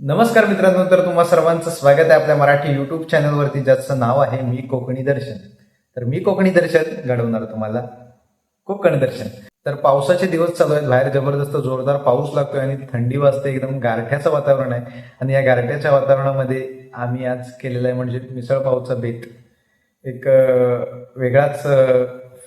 नमस्कार मित्रांनो तर तुम्हा सर्वांचं स्वागत आहे आपल्या मराठी युट्यूब चॅनलवरती ज्याचं नाव आहे मी कोकणी दर्शन. तर मी कोकणी दर्शन घडवणार तुम्हाला. कोकण दर्शन. तर पावसाचे दिवस चालू आहेत बाहेर जबरदस्त जोरदार पाऊस लागतोय आणि थंडी वाजते एकदम गारठ्याचं वातावरण आहे. आणि या गारठ्याच्या वातावरणामध्ये आम्ही आज केलेलं आहे म्हणजे मिसळ पावचा बेत. एक वेगळाच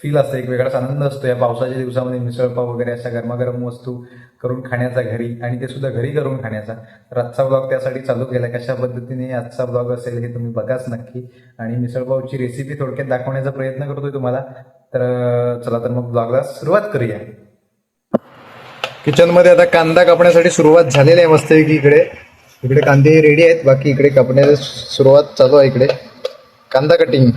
फील असतं. एक वेगळाच आनंद असतो. या पावसाच्या दिवसामध्ये मिसळपाव वगैरे अशा गरमागरम वस्तू करून खाण्याचा घरी आणि ते सुद्धा घरी करून खाण्याचा. तर आजचा ब्लॉग त्यासाठी चालू केला. कशा पद्धतीने आजचा ब्लॉग असेल हे तुम्ही बघाच नक्की. आणि मिसळपावची रेसिपी थोडक्यात दाखवण्याचा प्रयत्न करतोय तुम्हाला. तर चला तर मग ब्लॉगला सुरुवात करूया. किचनमध्ये आता कांदा कापण्यासाठी सुरुवात झालेली आहे मस्त इकडे. इकडे कांदे रेडी आहेत. बाकी इकडे कापण्याची सुरुवात चालू आहे इकडे. कांदा कटिंग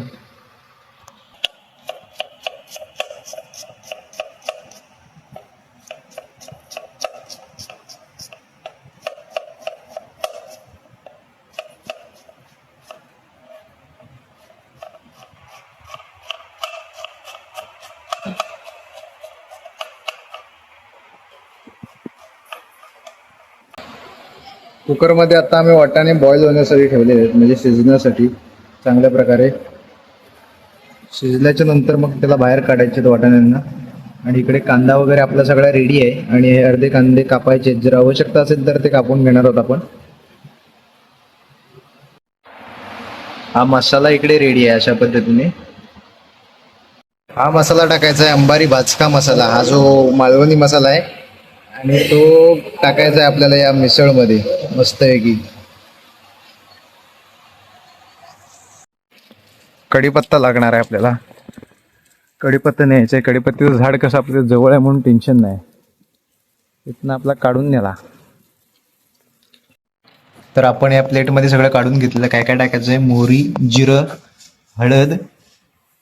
कुकरमध्ये आता आम्ही वाटाणे बॉईल होण्यासाठी ठेवलेले आहेत म्हणजे शिजण्यासाठी चांगल्या प्रकारे. शिजल्याच्या नंतर मग त्याला बाहेर काढायचे आहेत वाटाण्यांना. आणि इकडे कांदा वगैरे आपला सगळा रेडी आहे. आणि हे अर्धे कांदे कापायचे आहेत. जर आवश्यकता असेल तर ते कापून घेणार आहोत आपण. हा मसाला इकडे रेडी आहे अशा पद्धतीने. हा मसाला टाकायचा आहे अंबारी भाजका मसाला. हा जो मालवणी मसाला आहे. आणि तो टाकायचा आहे आपल्याला या मिसळमध्ये. मस्तपैकी. कढीपत्ता लागणार आहे आपल्याला. कढीपत्ता न्यायचं आहे कढीपत्त्याचं झाड कसं आपल्या जवळ आहे म्हणून टेन्शन नाही. इथनं आपला काढून नेला. तर आपण या प्लेटमध्ये सगळं काढून घेतलेलं काय काय टाकायचं आहे? मोहरी जिरं हळद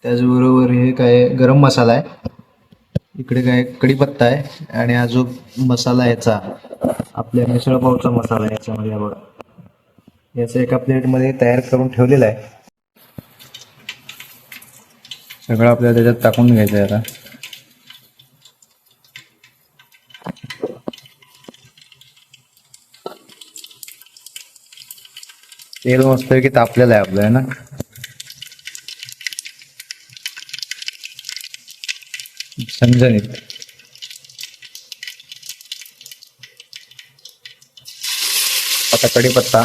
त्याचबरोबर हे काय गरम मसाला आहे. इकडे काय? कढीपत्ता आहे. आणि हा जो मसाला आहे याचा. आपल्या मिसळपावचा मसाला याच्यामध्ये हा बघा. याचं एका प्लेटमध्ये तयार करून ठेवलेला आहे. सगळं आपल्याला त्याच्यात टाकून घ्यायचं आहे आता. तेल मस्त की तापलेलं आहे आपलं आहे ना? नाही आता कढीपत्ता.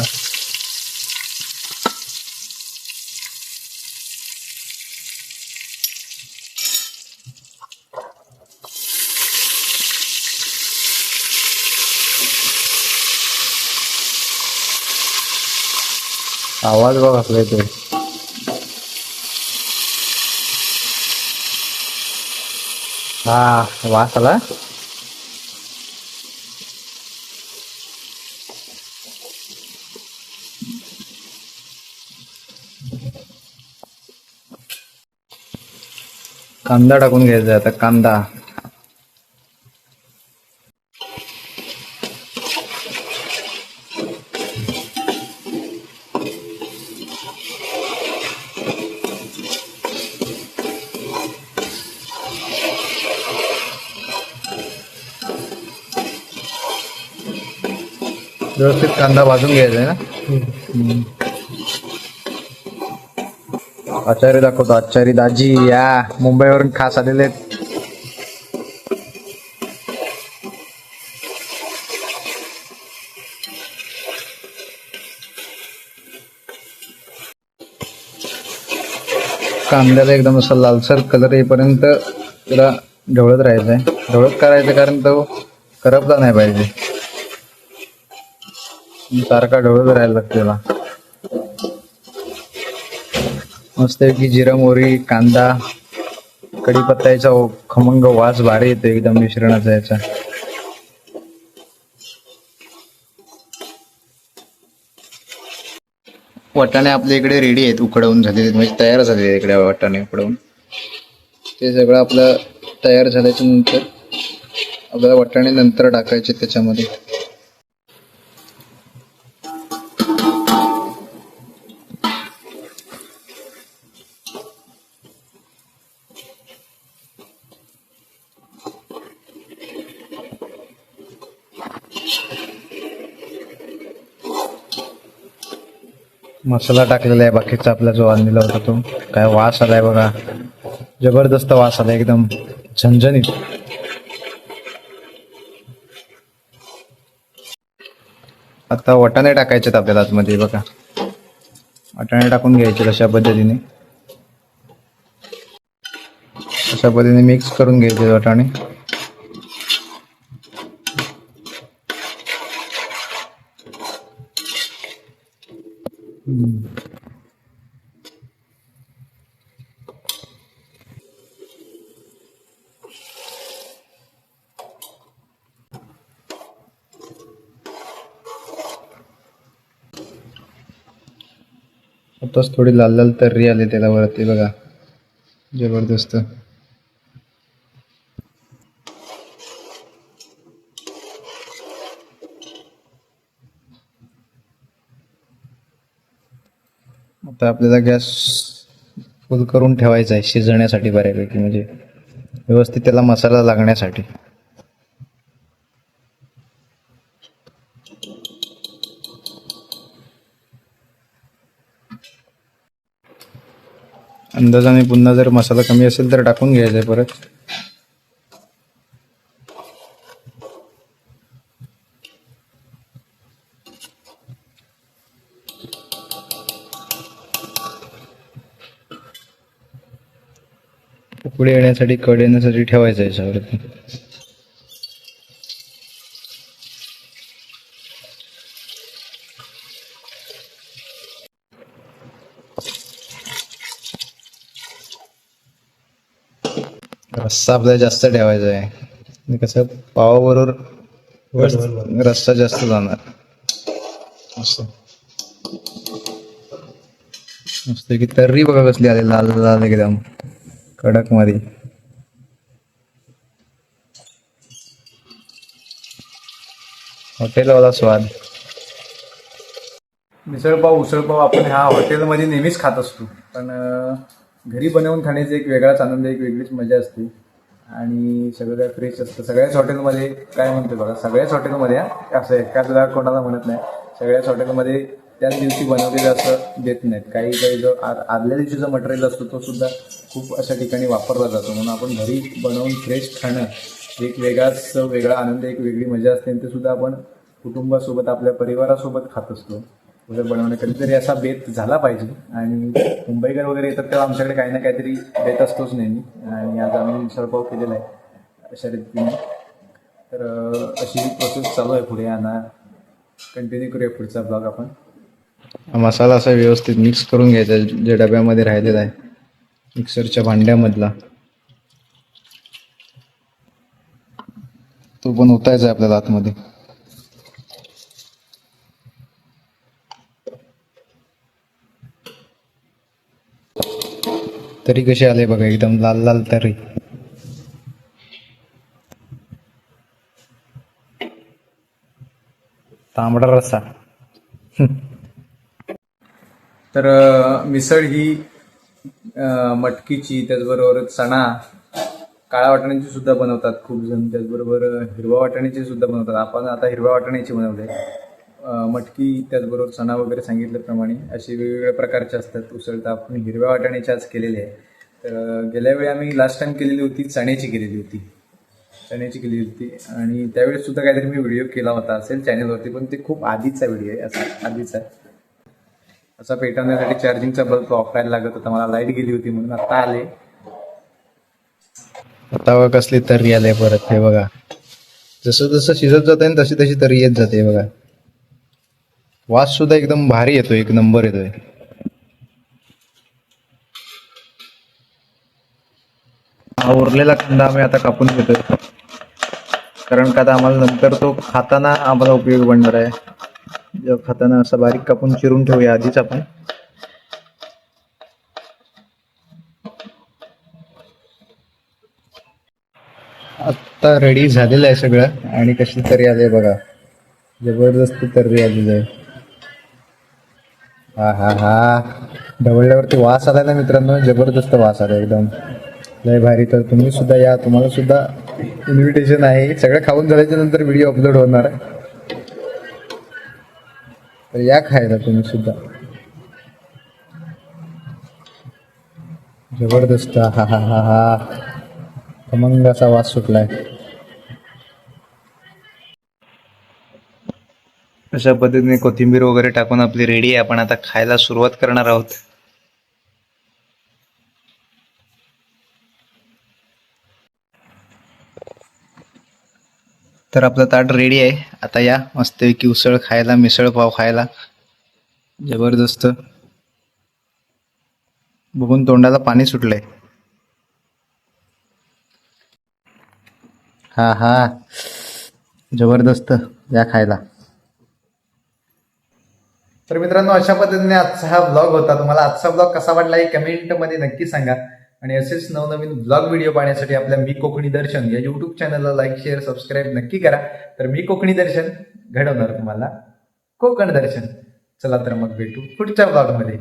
आवाज बघ असला ते हा वास आला? कांदा टाकून घ्यायचा आहे आता कांदा. व्यवस्थित कांदा भाजून घ्यायचा आहे ना? आचार्य दाखवतो आचार्य दाजी या मुंबईवरून खास आलेले आहेत. कांद्याला एकदम असं लालसर कलर येईपर्यंत त्याला ढवळत राहायचं आहे. ढवळत करायचं कारण तो करपला नाही पाहिजे. सारखा ढवळत राहायला लागतो त्याला. मस्तपैकी जिरा मोहरी कांदा कढीपत्ता याचा खमंग वास भारी येतो एकदम मिश्रणाचा याचा. वाटाणे आपल्या इकडे रेडी आहेत उकडवून झालेले म्हणजे तयार झालेले इकडे वाटाणे उकडवून. ते सगळं आपलं तयार झाल्याच्यानंतर आपल्याला वाटाणे नंतर टाकायचे त्याच्यामध्ये. मसाला टाकलेला आहे बाकीचा आपला जो आणलेला होता तो. काय वास आलाय बघा. जबरदस्त वास आलाय एकदम. झणझणीत. आता वाटाणे टाकायचे आपल्याला आतमध्ये बघा. वाटाणे टाकून घ्यायचे अशा पद्धतीने. अशा पद्धतीने मिक्स करून घ्यायचे वाटाणे. आताच थोडी लाल लाल तर्री आली त्याला वरती बघा जबरदस्त फक्त आपल्याला गॅस फुल करून ठेवायचा आहे शिजण्यासाठी बऱ्यापैकी म्हणजे व्यवस्थित त्याला मसाला लागण्यासाठी. अंदाजाने पुन्हा जर मसाला कमी असेल तर टाकून घ्यायचा आहे परत. पुढे येण्यासाठी कड येण्यासाठी ठेवायचं आहे याच्यावरती रस्सा आपल्याला जास्त ठेवायचा आहे. कसं पावाबरोबर रस्सा जास्त जाणार. असं मस्त की तर्री बघा कसली आली लाल लाल एकदम. कडकमध्ये. हॉटेलवाला स्वाद. मिसळपाव उसळपाव आपण ह्या हॉटेलमध्ये नेहमीच खात असतो. पण घरी बनवून खाण्याचा एक वेगळाच आनंद एक वेगळीच मजा असते. आणि सगळं काय फ्रेश असतं. सगळ्याच हॉटेलमध्ये काय म्हणतो बघा सगळ्याच हॉटेलमध्ये असं एकाच कोणाला म्हणत नाही. सगळ्याच हॉटेलमध्ये त्याच दिवशी बनवलेलं असं देत नाहीत. काही काही जो आ- आदल्या दिवशी जो मटेरियल असतो तो सुद्धा खूप अशा ठिकाणी वापरला जातो. म्हणून आपण घरी बनवून फ्रेश खाणं एक वेगळाच वेगळा आनंद एक वेगळी मजा असते. आणि ते सुद्धा आपण कुटुंबासोबत आपल्या परिवारासोबत खात असतो. वगैरे बनवणे कधीतरी असा बेत झाला पाहिजे. आणि मुंबईकर वगैरे येतात तेव्हा आमच्याकडे काही ना काहीतरी बेत असतोच नेहमी. आणि आज आम्ही मिसळपाव केलेला आहे. अशा रीतीने. तर अशी प्रोसेस चालू आहे पुढे. आणा कंटिन्यू करूया पुढचा ब्लॉग आपण. मसाला असा व्यवस्थित मिक्स करून घ्यायचा जे डब्यामध्ये राहिलेला आहे. मिक्सरच्या भांड्यामधला. तो पण ओतायचा आहे आपल्याला आतमध्ये तरी कसे आले बघा एकदम लाल लाल तरी. तांबडा रस्सा. तर मिसळ ही मटकीची त्याचबरोबर चणा काळ्या वाटाण्याची सुद्धा बनवतात खूप जण. त्याचबरोबर हिरवा वाटाण्याची सुद्धा बनवतात. आपण आता हिरव्या वाटाण्याची बनवले मटकी त्याचबरोबर चणा वगैरे सांगितल्याप्रमाणे असे वेगवेगळ्या प्रकारचे असतात. उसळ तर आपण हिरव्या वाटाण्याची आज केलेली आहे. तर गेल्या वेळी आम्ही लास्ट टाइम केलेली होती चण्याची केलेली होती. चण्याची केली होती. आणि त्यावेळेस सुद्धा काहीतरी मी व्हिडिओ केला होता असेल चॅनलवरती पण ते खूप आधीचा व्हिडिओ आहे असा आधीचा. असा पेटवण्यासाठी चार्जिंगचा बल्ब वापरायला लागत होता. मला लाइट गेली होती म्हणून आता आले. आता बघा कसली तरी आले परत हे बघा. जसं जसं शिजत जात आहे तशी तशी तरी येत जाते बघा. वास सुद्धा एकदम भारी येतोय एक नंबर येतोय. हा उरलेला कांदा आम्ही आता कापून घेतोय. कारण का आम्हाला नंतर तो खाताना आम्हाला उपयोग पडणार आहे. खाताना असं बारीक कापून चिरून ठेवूया आधीच आपण. आत्ता रेडी झालेलं आहे सगळं. आणि कशी तरी आले बघा. जबरदस्त तर्री आलेली आहे. हा हा हा. ढवळल्यावरती वास आलाय ना मित्रांनो. जबरदस्त वास आला एकदम. लय भारी. तर तुम्ही सुद्धा या. तुम्हाला सुद्धा इन्व्हिटेशन आहे. सगळं खाऊन झाल्याच्यानंतर व्हिडिओ अपलोड होणार. आहे तर या खायला तुम्ही सुद्धा. जबरदस्त हा हा हा हा. खमंगाचा वास सुटलाय. अशा पद्धतीने कोथिंबीर वगैरे टाकून आपली रेडी आहे. आपण आता खायला सुरुवात करणार आहोत. तर आपलं ताट रेडी आहे. आता या. मस्तपैकी उसळ खायला मिसळ पाव खायला. जबरदस्त. बघून तोंडाला पाणी सुटलंय. हा हा. जबरदस्त. या खायला. तर मित्रांनो अशा पद्धतीने आजचा हा ब्लॉग होता. तुम्हाला आजचा ब्लॉग कसा वाटला हे कमेंटमध्ये नक्की सांगा. आणि असेच नवनवीन ब्लॉग व्हिडिओ पाहण्यासाठी आपल्या मी कोकणी दर्शन या युट्यूब चॅनलला लाईक शेअर सबस्क्राईब नक्की करा. तर मी कोकणी दर्शन घडवणार तुम्हाला. कोकण दर्शन. चला तर मग भेटू पुढच्या ब्लॉगमध्ये